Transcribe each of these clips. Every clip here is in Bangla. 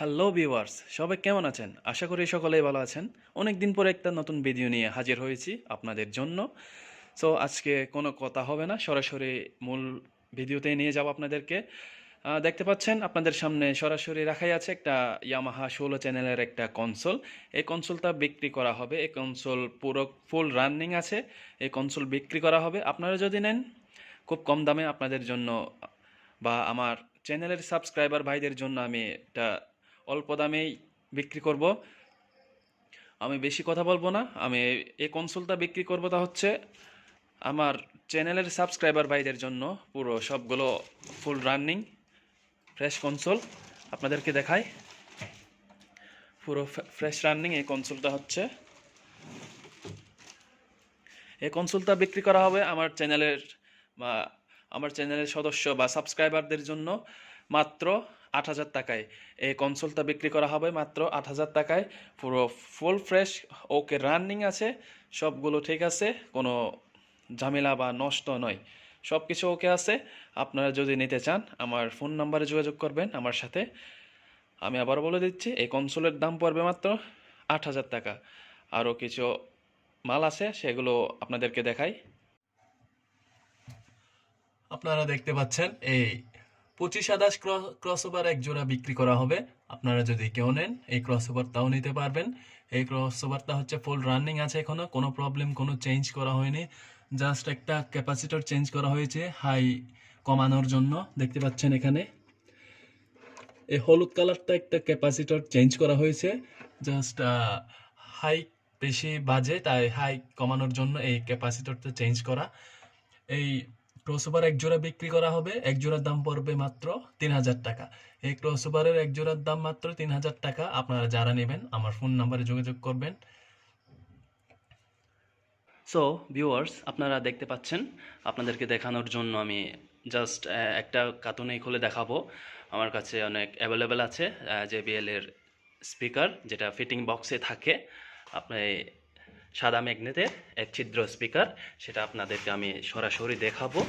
হ্যালো ভিউয়ার্স সবাই কেমন আছেন? আশা করি সকলেই ভালো আছেন। অনেক দিন পরে একটা নতুন ভিডিও নিয়ে হাজির হয়েছি আপনাদের জন্য। সো আজকে কোনো কথা হবে না। সরাসরি মূল ভিডিওতে নিয়ে যাব আপনাদেরকে। দেখতে পাচ্ছেন, আপনাদের সামনে সরাসরি রাখাই আছে একটা ইয়ামাহা ষোলো চ্যানেলের একটা কনসোল এই কনসোলটা বিক্রি করা হবে। এই কনসোল পুরো ফুল রানিং আছে। এই কনসোল বিক্রি করা হবে। আপনারা যদি নেন, খুব কম দামে আপনাদের জন্য বা আমার চ্যানেলের সাবস্ক্রাইবার ভাইদের জন্য আমি এটা অল্প দামেই বিক্রি করব। আমি বেশি কথা বলব না। আমি এই কনসোলটা বিক্রি করব তা হচ্ছে আমার চ্যানেলের সাবস্ক্রাইবার ভাইদের জন্য পুরো সবগুলো ফুল রানিং, ফ্রেশ কনসোল আপনাদেরকে দেখাই। পুরো ফ্রেশ রানিং এই কনসোলটা হচ্ছে। এই কনসোলটা বিক্রি করা হবে আমার চ্যানেলের বা আমার চ্যানেলের সদস্য বা সাবস্ক্রাইবারদের জন্য মাত্র আট হাজার টাকায়। এই কনসোলটা বিক্রি করা হবে মাত্র আট হাজার টাকায়। পুরো ফুল ফ্রেশ, ওকে রানিং আছে, সবগুলো ঠিক আছে, কোনো ঝামেলা বা নষ্ট নয়। সব কিছু ওকে আছে। আপনারা যদি নিতে চান, আমার ফোন নাম্বারে যোগাযোগ করবেন আমার সাথে। আমি আবার বলে দিচ্ছি, এই কনসোলের দাম পড়বে মাত্র আট হাজার টাকা। আরও কিছু মাল আছে, সেগুলো আপনাদেরকে দেখাই। আপনারা দেখতে পাচ্ছেন, এই পঁচিশ আদাস ক্রস ওভার এক জোড়া বিক্রি করা হবে। আপনারা যদি কেউ নেন, এই ক্রস ওভারটাও নিতে পারবেন। এই ক্রস ওভারটা হচ্ছে ফুল রানিং আছে এখনও, কোনো প্রবলেম কোনো চেঞ্জ করা হয়নি। জাস্ট একটা ক্যাপাসিটর চেঞ্জ করা হয়েছে হাই কমানোর জন্য। দেখতে পাচ্ছেন এখানে। এই হলুদ কালারটা একটা ক্যাপাসিটর চেঞ্জ করা হয়েছে। জাস্ট হাই বেশি বাজে, তাই হাই কমানোর জন্য এই ক্যাপাসিটরটা চেঞ্জ করা। এই ক্রসওভার এক জোড়া বিক্রি করা হবে, এক জোড়ার দাম পড়বে মাত্র তিন হাজার টাকা। এই ক্রসওভারের এক জোড়ার দাম মাত্র তিন হাজার টাকা। আপনারা যারা নেবেন, আমার ফোন নাম্বারে যোগাযোগ করবেন। সো ভিউয়ার্স আপনারা দেখতে পাচ্ছেন, আপনাদেরকে দেখানোর জন্য আমি জাস্ট একটা কার্টুনেই খুলে দেখাবো। আমার কাছে অনেক অ্যাভেলেবেল আছে জেবিএল এর স্পিকার যেটা ফিটিং বক্সে থাকে। আপনি সাদা ম্যাগনেটের এক ছিদ্র স্পিকার, সেটা আপনাদেরকে আমি সরাসরি দেখাবো।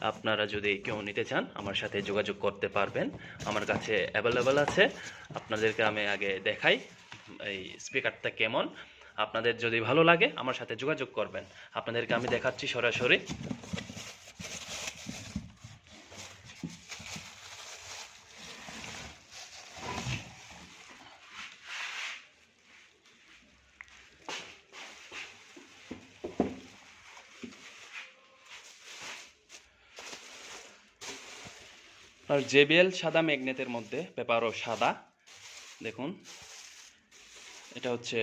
আপনারা যদি কেউ নিতে চান, আমার সাথে যোগাযোগ করতে পারবেন। আমার কাছে অ্যাভেলেবেল আছে। আপনাদেরকে আমি আগে দেখাই এই স্পিকারটা কেমন। আপনাদের যদি ভালো লাগে, আমার সাথে যোগাযোগ করবেন। আপনাদেরকে আমি দেখাচ্ছি সরাসরি। আর জেবিএল সাদা ম্যাগনেটের মধ্যে, পেপারও সাদা। দেখুন, এটা হচ্ছে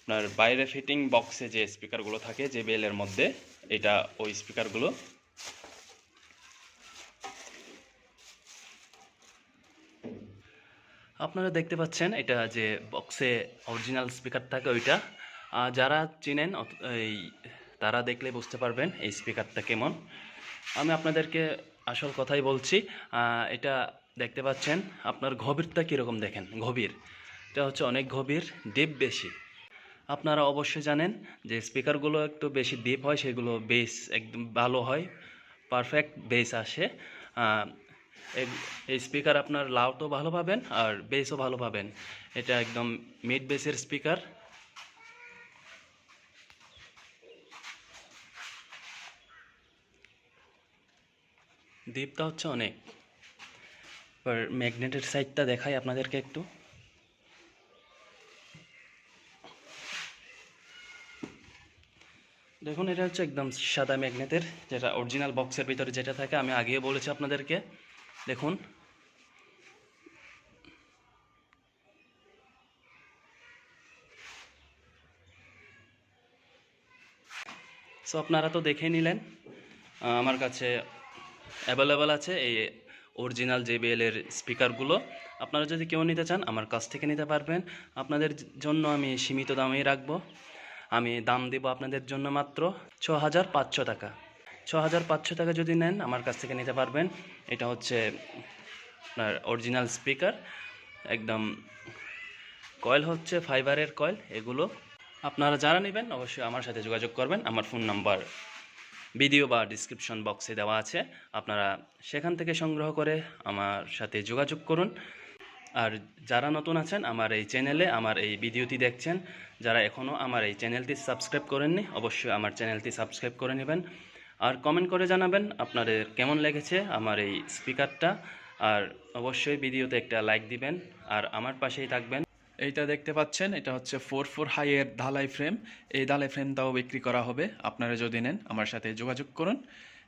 আপনার বাইরে ফিটিং বক্সে যে স্পিকারগুলো থাকে, জেবিএল এর মধ্যে, এটা ওই স্পিকারগুলো। আপনারা দেখতে পাচ্ছেন, এটা যে বক্সে অরিজিনাল স্পিকার থাকে ওইটা। যারা চিনেন এই, তারা দেখলে বুঝতে পারবেন এই স্পিকারটা কেমন। আমি আপনাদেরকে আসল কথাই বলছি এটা দেখতে পাচ্ছেন, আপনার গভীরটা কীরকম দেখেন, গভীর। এটা হচ্ছে অনেক গভীর ডিপ বেশি। আপনারা অবশ্যই জানেন যে স্পিকারগুলো একটু বেশি ডিপ হয়, সেগুলো বেস একদম ভালো হয় পারফেক্ট বেস আসে। এই- এই স্পিকার আপনার লাউটও ভালো পাবেন আর বেসও ভালো পাবেন। এটা একদম মিড বেসের স্পিকার দ্বীপটা হচ্ছে অনেক। এবার ম্যাগনেটের সাইডটা দেখাই আপনাদেরকে একটু। দেখুন, এটা হচ্ছে একদম সাদা ম্যাগনেটের যেটা অরিজিনাল বক্সের ভিতরে যেটা থাকে, আমি আগেও বলেছি আপনাদেরকে। দেখুন। সো আপনারা তো দেখে নিলেন। আমার কাছে অ্যাভেলেবেল আছে এই অরিজিনাল জেবিএল এর স্পিকারগুলো আপনারা যদি কেউ নিতে চান, আমার কাছ থেকে নিতে পারবেন। আপনাদের জন্য আমি সীমিত দামেই রাখব। আমি দাম দেবো আপনাদের জন্য মাত্র ছ হাজার পাঁচশো টাকা। ছ হাজার পাঁচশো টাকা যদি নেন, আমার কাছ থেকে নিতে পারবেন। এটা হচ্ছে আপনার অরিজিনাল স্পিকার একদম কয়েল হচ্ছে ফাইবারের কয়েল এগুলো। আপনারা যারা নেবেন, অবশ্যই আমার সাথে যোগাযোগ করবেন। আমার ফোন নাম্বার ভিডিও বা ডিসক্রিপশন বক্সে দেওয়া আছে। আপনারা সেখান থেকে সংগ্রহ করে আমার সাথে যোগাযোগ করুন। আর যারা নতুন আছেন, আমার এই চ্যানেলে আমার এই ভিডিওটি দেখছেন, যারা এখনও আমার এই চ্যানেলটি সাবস্ক্রাইব করেননি, অবশ্যই আমার চ্যানেলটি সাবস্ক্রাইব করে নেবেন। আর কমেন্ট করে জানাবেন আপনাদের কেমন লেগেছে আমার এই স্পিকারটা আর অবশ্যই ভিডিওতে একটা লাইক দিবেন। আর আমার পাশেই থাকবেন। এইটা দেখতে পাচ্ছেন, এটা হচ্ছে ফোর ফোর হাইয়ের ঢালাই ফ্রেম। এই ঢালাই ফ্রেমটাও বিক্রি করা হবে, আপনারা যদি নেন আমার সাথে যোগাযোগ করুন।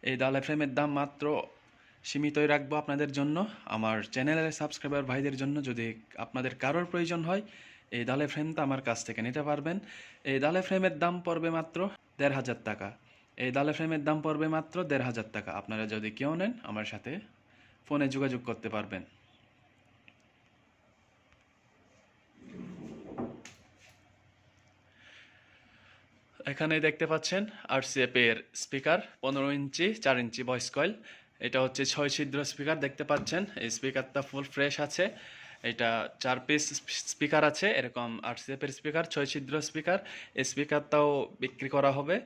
এই ঢালাই ফ্রেমের দাম মাত্র সীমিতই রাখব আপনাদের জন্য। আমার চ্যানেলের সাবস্ক্রাইবার ভাইদের জন্য যদি আপনাদের কারোর প্রয়োজন হয়, এই ডালে ফ্রেমটা আমার কাছ থেকে নিতে পারবেন। এই ডালে ফ্রেমের দাম পড়বে মাত্র দেড় হাজার টাকা। এই ডালে ফ্রেমের দাম পড়বে মাত্র দেড় হাজার টাকা। আপনারা যদি কেউ নেন, আমার সাথে ফোনে যোগাযোগ করতে পারবেন। এখানে দেখতে পাচ্ছেন আরসিএফ এর স্পিকার পনেরো ইঞ্চি, চার ইঞ্চি ভয়েস কয়েল এটা হচ্ছে ছয় ছিদ্র স্পিকার দেখতে পাচ্ছেন? এই স্পিকারটা ফুল ফ্রেশ আছে। এটা চার পিস স্পিকার আছে, এরকম আরসিএফ এর স্পিকার ছয় ছিদ্র স্পিকার এই স্পিকারটাও বিক্রি করা হবে।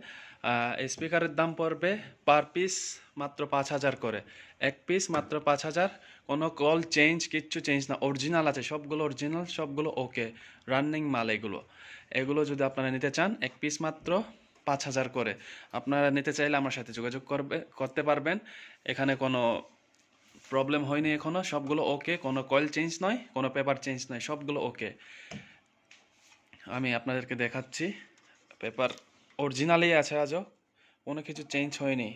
এই স্পিকারের দাম পড়বে পার পিস মাত্র পাঁচ হাজার করে। এক পিস মাত্র পাঁচ হাজার। কোনো কল চেঞ্জ কিচ্ছু চেঞ্জ না। অরিজিনাল আছে, সবগুলো অরিজিনাল সবগুলো ওকে রানিং মাল এগুলো। এগুলো যদি আপনারা নিতে চান, এক পিস মাত্র পাঁচ হাজার করে। আপনারা নিতে চাইলে আমার সাথে যোগাযোগ করবে, করতে পারবেন। এখানে কোনো প্রবলেম হয়নি এখনও সবগুলো ওকে কোনো কয়েল চেঞ্জ নয়, কোনো পেপার চেঞ্জ নয়, সবগুলো ওকে আমি আপনাদেরকে দেখাচ্ছি পেপার অরিজিনালই আছে আজও, কোনো কিছু চেঞ্জ হয়নি।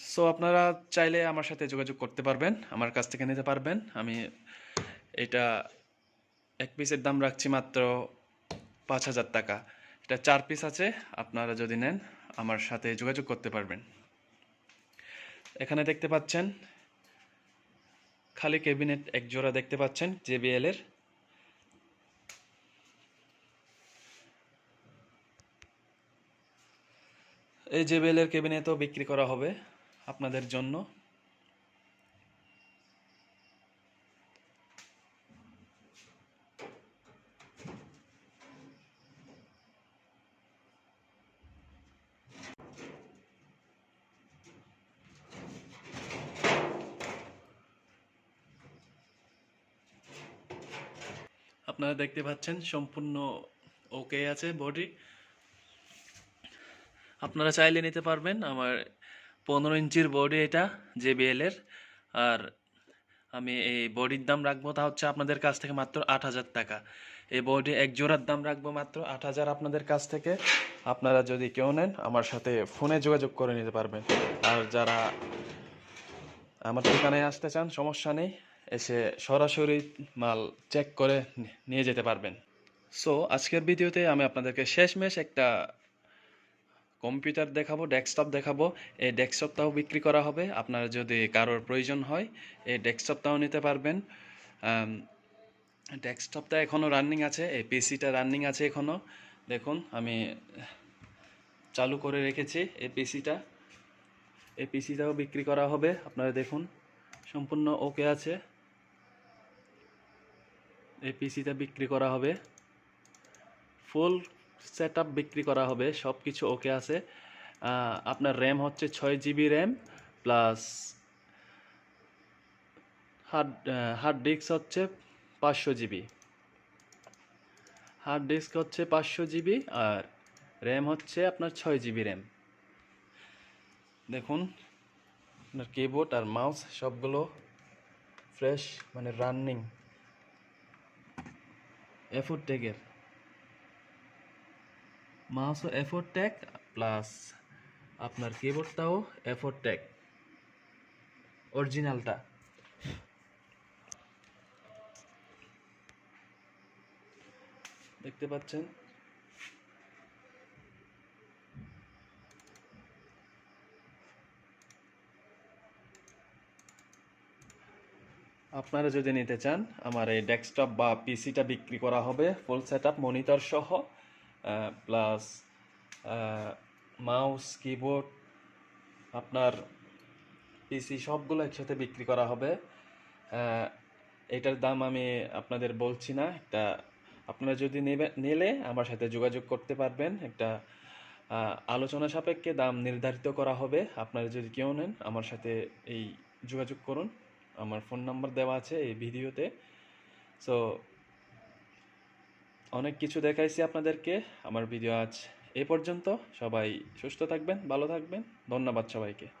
সো আপনারা চাইলে আমার সাথে যোগাযোগ করতে পারবেন, আমার কাছ থেকে নিতে পারবেন। আমি এটা এক পিসের দাম রাখছি মাত্র পাঁচ হাজার টাকা। এটা চার পিস আছে, আপনারা যদি নেন, আমার সাথে যোগাযোগ করতে পারবেন। এখানে দেখতে পাচ্ছেন, খালি ক্যাবিনেট এক জোড়া দেখতে পাচ্ছেন জেবিএল এর। এই জেবিএল এর ক্যাবিনেটও বিক্রি করা হবে। আপনাদের জন্য। আপনারা দেখতে পাচ্ছেন সম্পূর্ণ ওকে আছে বডি। আপনারা চাইলে নিতে পারবেন আমার পনেরো ইঞ্চির বডি এটা জেবিএল এর। আর আমি এই বডির দাম রাখব তা হচ্ছে আপনাদের কাছ থেকে মাত্র আট হাজার টাকা। এই বডি এক জোড়ার দাম রাখব মাত্র আট হাজার আপনাদের কাছ থেকে। আপনারা যদি কেউ নেন, আমার সাথে ফোনে যোগাযোগ করে নিতে পারবেন। আর যারা আমার ঠিকানায় আসতে চান, সমস্যা নেই, এসে সরাসরি মাল চেক করে নিয়ে যেতে পারবেন। সো আজকের ভিডিওতে আমি আপনাদেরকে শেষমেশ একটা কম্পিউটার দেখাবো, ডেস্কটপ দেখাবো, এই ডেস্কটপটাও বিক্রি করা হবে। আপনার যদি কারোর প্রয়োজন হয়, এই ডেস্কটপটাও নিতে পারবেন। ডেস্কটপটা এখনও রানিং আছে, এই পিসিটা রানিং আছে এখনও দেখুন, আমি চালু করে রেখেছি এই পিসিটা। এই পিসিটাও বিক্রি করা হবে, আপনারা দেখুন, সম্পূর্ণ ওকে আছে। এই পিসিটা বিক্রি করা হবে। ফুল সেট বিক্রি করা হবে সব কিছু ওকে আছে আপনার র্যাম হচ্ছে ছয় GB RAM plus hard hard disk হচ্ছে পাঁচশো জিবি হার্ড ডিস্ক হচ্ছে পাঁচশো জিবি আর র্যাম হচ্ছে আপনার ছয় জিবি র্যাম দেখুন, আপনার কিবোর্ড আর মাউস সবগুলো ফ্রেশ মানে রানিং এফোর টেকের মাউসও এফোর ট্যাগ প্লাস আপনার কিবোর্ডটাও এফোর ট্যাগ অরিজিনালটা দেখতে পাচ্ছেন? আপনারা যদি নিতে চান, আমার এই ডেস্কটপ বা পিসিটা বিক্রি করা হবে ফুল সেট মনিটর সহ। প্লাস মাউস কিবোর্ড আপনার পিসি সবগুলো একসাথে বিক্রি করা হবে। এটার দাম আমি আপনাদের বলছি না। একটা, আপনারা যদি নেবে, নিলে আমার সাথে যোগাযোগ করতে পারবেন। একটা আলোচনা সাপেক্ষে দাম নির্ধারিত করা হবে। আপনারা যদি কেউ নেন, আমার সাথে এই যোগাযোগ করুন। আমার ফোন নাম্বার দেওয়া আছে এই ভিডিওতে। সো অনেক কিছু দেখাইছি আপনাদেরকে। আমার ভিডিও আজ এ পর্যন্ত। সবাই সুস্থ থাকবেন, ভালো থাকবেন। ধন্যবাদ সবাইকে।